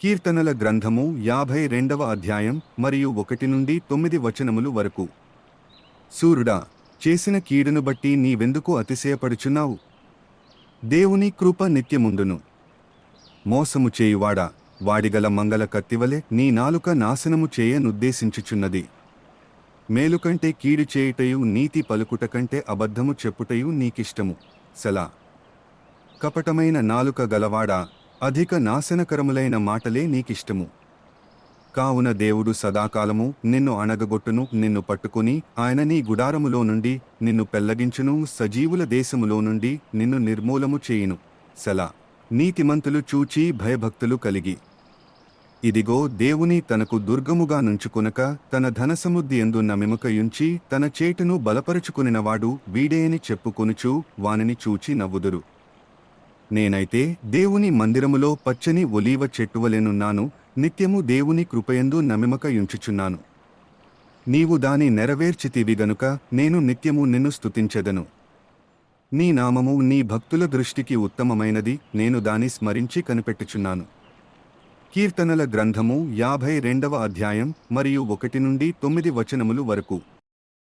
కీర్తనల గ్రంథము యాభై రెండవ అధ్యాయం మరియు ఒకటి నుండి తొమ్మిది వచనములు వరకు. సూర్యుడా చేసిన కీడును బట్టి నీవెందుకు అతిశయపడుచున్నావు? దేవుని కృప నిత్యముందును మోసము చేయువాడా? వాడిగల మంగళ కత్తివలే నీ నాలుక నాశనము చేయనుద్దేశించుచున్నది. మేలుకంటే కీడు చేయుటయు నీతి పలుకుట కంటే అబద్ధము చెప్పుటయు నీకిష్టము. సెలా. కపటమైన నాలుక గలవాడా? అధిక నాశనకరములైన మాటలే నీకిష్టము. కావున దేవుడు సదాకాలము నిన్ను అణగగొట్టును నిన్ను పట్టుకుని ఆయన నీ గుడారములో నుండి నిన్ను పెల్లగించును సజీవుల దేశములో నుండి నిన్ను నిర్మూలము చేయును. సెలా. నీతిమంతులు చూచి భయభక్తులు కలిగి. ఇదిగో దేవుని తనకు దుర్గముగా నుంచుకునక తన ధనసముద్ది ఎందు నమిమకయుంచి తన చేటును బలపరుచుకునినవాడు వీడేయని చెప్పుకొనుచు వానిని చూచి నవ్వుదురు. నేనైతే దేవుని మందిరములో పచ్చని ఒలీవ చెట్టువలెనున్నాను నిత్యము దేవుని కృపయందు నమిమకయుంచుచున్నాను నీవు దాని నెరవేర్చితివి గనుక నేను నిత్యము నిన్ను స్తుతించెదను. నీ నామము నీ భక్తుల దృష్టికి ఉత్తమమైనది నేను దాని స్మరించి కనిపెట్టుచున్నాను. కీర్తనల గ్రంథము యాభై రెండవ అధ్యాయం మరియు ఒకటి నుండి తొమ్మిది వచనములు వరకు.